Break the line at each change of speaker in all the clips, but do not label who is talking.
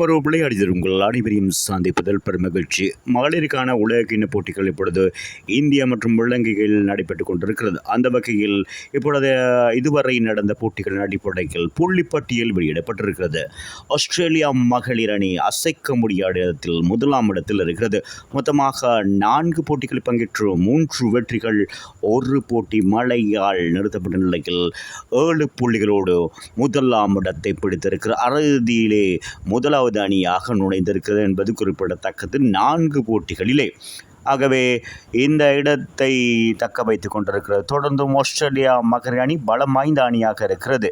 மறு விளையாடியது உங்கள் அனைவரையும் சந்திப்பதில் பெருமகிழ்ச்சி. மகளிருக்கான உலக கிண்ண போட்டிகள் இப்பொழுது இந்தியா மற்றும் இலங்கையில் நடைபெற்றுக் கொண்டிருக்கிறது. அந்த வகையில் இப்பொழுது இதுவரை நடந்த போட்டிகளின் அடிப்படையில் புள்ளிப்பட்டியல் வெளியிடப்பட்டிருக்கிறது. ஆஸ்திரேலியா மகளிர் அணி அசைக்க முடியாத இடத்தில் முதலாம் இடத்தில் இருக்கிறது. மொத்தமாக நான்கு போட்டிகளில் பங்கேற்று மூன்று வெற்றிகள் ஒரு போட்டி மழையால் நிறுத்தப்பட்ட நிலையில் ஏழு புள்ளிகளோடு முதலாம் இடத்தை பிடித்திருக்கிற அறுதியிலே முதலாவது அணியாக நுழைந்திருக்கிறது என்பது குறிப்பிடத்தக்கது. நான்கு போட்டிகளிலே ஆகவே இந்த இடத்தை தக்க வைத்து கொண்டிருக்கிறது. தொடர்ந்தும் ஆஸ்திரேலியா மகளிர் அணி பலம் வாய்ந்த அணியாக இருக்கிறது.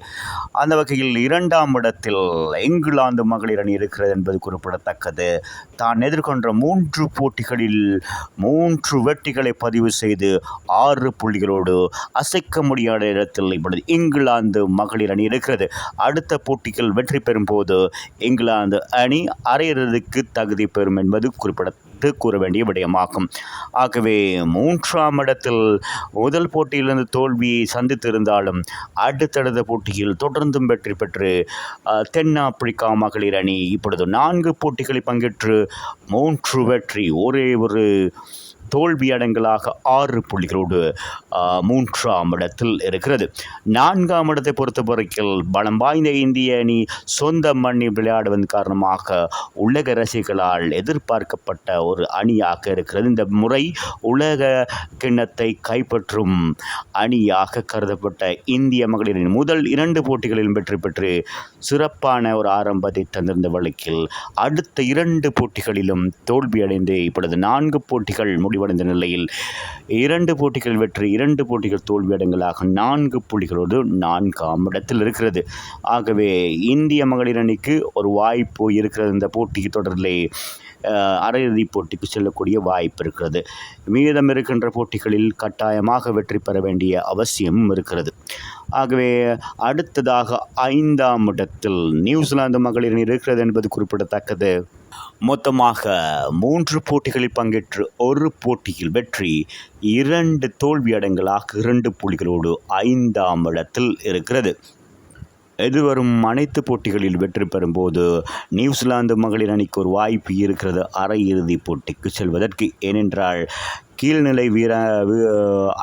அந்த வகையில் இரண்டாம் இடத்தில் இங்கிலாந்து மகளிர் அணி இருக்கிறது என்பது குறிப்பிடத்தக்கது. தான் எதிர்கொண்ட மூன்று போட்டிகளில் மூன்று வெற்றிகளை பதிவு செய்து ஆறு புள்ளிகளோடு அசைக்க முடியாத இடத்தில் இப்பொழுது இங்கிலாந்து மகளிர் அணி இருக்கிறது. அடுத்த போட்டிகள் வெற்றி பெறும் போது இங்கிலாந்து அணி அரையிறுதிக்கு தகுதி பெறும் என்பது குறிப்பிடத்தக்கது. கூற வேண்டிய விடயமாகும். ஆகவே மூன்றாம் இடத்தில் முதல் போட்டியிலிருந்து தோல்வியை சந்தித்திருந்தாலும் அடுத்தடுத்த போட்டியில் தொடர்ந்தும் வெற்றி பெற்று தென்னாப்பிரிக்கா மகளிர் அணி இப்பொழுது நான்கு போட்டிகளில் பங்கேற்று மூன்று வெற்றி ஒரே ஒரு தோல்வியடங்கலாக ஆறு புள்ளிகளோடு மூன்றாம் இடத்தில் இருக்கிறது. நான்காம் இடத்தை பொறுத்தவரையில் பலம் வாய்ந்த இந்திய அணி சொந்த மண்ணில் விளையாடுவதன் காரணமாக உலக ரசிகர்களால் எதிர்பார்க்கப்பட்ட ஒரு அணியாக இருக்கிறது. இந்த முறை உலக கிண்ணத்தை கைப்பற்றும் அணியாக கருதப்பட்ட இந்திய மகளிரின் முதல் இரண்டு போட்டிகளிலும் வெற்றி பெற்று சிறப்பான ஒரு ஆரம்பத்தை தந்திருந்த வழக்கில் அடுத்த இரண்டு போட்டிகளிலும் தோல்வியடைந்து இப்பொழுது நான்கு போட்டிகள் முடிவடைந்த நிலையில் இரண்டு போட்டிகள் வெற்றி இரண்டு போட்டிகள் தோல்வியடங்களாக நான்கு புள்ளிகளோடு நான்காம் இடத்தில் இருக்கிறது. ஆகவே இந்திய மகளிர் அணிக்கு ஒரு வாய்ப்பு இருக்கிறது. இந்த போட்டி தொடரிலே அரையிறுதிப் போட்டிக்கு செல்லக்கூடிய வாய்ப்பு இருக்கிறது. மீதம் இருக்கின்ற போட்டிகளில் கட்டாயமாக வெற்றி பெற வேண்டிய அவசியமும் இருக்கிறது. ஆகவே அடுத்ததாக ஐந்தாம் இடத்தில் நியூசிலாந்து மகளிர் இருக்கிறது என்பது குறிப்பிடத்தக்கது. மொத்தமாக மூன்று போட்டிகளில் பங்கேற்று ஒரு போட்டியில் வெற்றி இரண்டு தோல்வி அடங்கலாக இரண்டு புள்ளிகளோடு ஐந்தாம் இடத்தில் இருக்கிறது. எதிர்வரும் அனைத்து போட்டிகளில் வெற்றி பெறும்போது நியூசிலாந்து மகளிர் அணிக்கு ஒரு வாய்ப்பு இருக்கிறது. அரையிறுதிப் போட்டிக்கு செல்வதற்கு ஏனென்றால் கீழ்நிலை வீர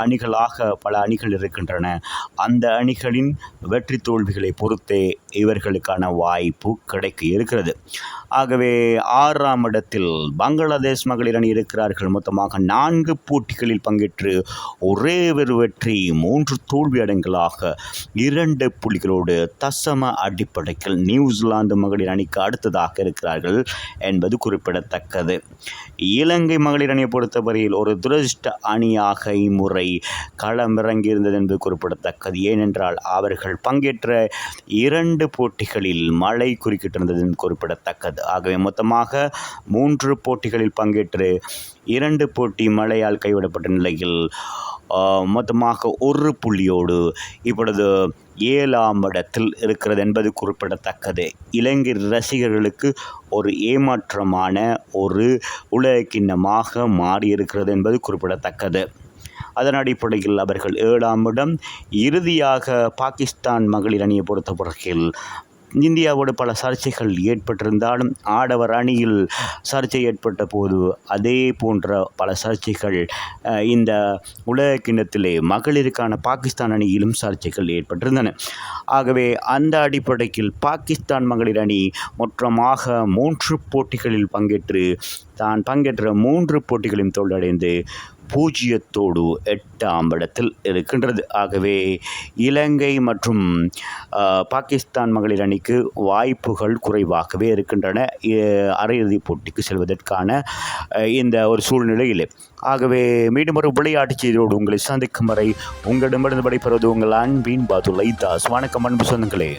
அணிகளாக பல அணிகள் இருக்கின்றன. அந்த அணிகளின் வெற்றி தோல்விகளை பொறுத்தே இவர்களுக்கான வாய்ப்பு கிடைக்க இருக்கிறது. ஆகவே ஆறாம் இடத்தில் பங்களாதேஷ் மகளிர் அணி இருக்கிறார்கள். மொத்தமாக நான்கு போட்டிகளில் பங்கேற்று ஒரே ஒரு வெற்றி மூன்று தோல்வி அடங்கலாக இரண்டு புள்ளிகளோடு தசம அடிப்படையில் நியூசிலாந்து மகளிர் அணிக்கு அடுத்ததாக இருக்கிறார்கள் என்பது குறிப்பிடத்தக்கது. இலங்கை மகளிர் அணியை பொறுத்தவரையில் ஒரு துரதிருஷ்ட அணியாக இம்முறை களமிறங்கியிருந்தது என்பது குறிப்பிடத்தக்கது. ஏனென்றால் அவர்கள் பங்கேற்ற இரண்டு போட்டிகளில் மழை குறுக்கிட்டிருந்தது குறிப்பிடத்தக்கது. ஆகவே மொத்தமாக மூன்று போட்டிகளில் பங்கேற்று இரண்டு போட்டி மழையால் கைவிடப்பட்ட நிலையில் மொத்தமாக ஒரு புள்ளியோடு இப்பொழுது ஏழாம் இடத்தில் இருக்கிறது என்பது குறிப்பிடத்தக்கது. இலங்கை ரசிகர்களுக்கு ஒரு ஏமாற்றமான ஒரு உலகக்கிண்ணமாக மாறியிருக்கிறது என்பது குறிப்பிடத்தக்கது. அதன் அடிப்படையில் அவர்கள் ஏழாம் இடம் இறுதியாக பாகிஸ்தான் மகளிர் அணியை பொறுத்தவரையில் இந்தியாவோடு பல சர்ச்சைகள் ஏற்பட்டிருந்தாலும் ஆடவர் அணியில் சர்ச்சை ஏற்பட்ட போது அதே போன்ற பல சர்ச்சைகள் இந்த உலக கிண்ணத்திலே மகளிருக்கான பாகிஸ்தான் அணியிலும் சர்ச்சைகள் ஏற்பட்டிருந்தன. ஆகவே அந்த அடிப்படையில் பாகிஸ்தான் மகளிர் அணி மொத்தமாக மூன்று போட்டிகளில் பங்கேற்று தான் பங்கேற்ற மூன்று போட்டிகளையும் தோல்வியடைந்து பூஜ்ஜியத்தோடு எட்டாம் இடத்தில் இருக்கின்றது. ஆகவே இலங்கை மற்றும் பாகிஸ்தான் மகளிர் அணிக்கு வாய்ப்புகள் குறைவாகவே இருக்கின்றன. அரையிறுதிப் போட்டிக்கு செல்வதற்கான இந்த ஒரு சூழ்நிலையில். ஆகவே மீண்டும் ஒரு விளையாட்டு செய்தியோடு உங்களை சந்திக்கும் வரை உங்களிடமிருந்து விடைபெறுவது உங்கள் அன்பின் பாதுலை தாஸ். வணக்கம் அன்பு சொந்தங்களே.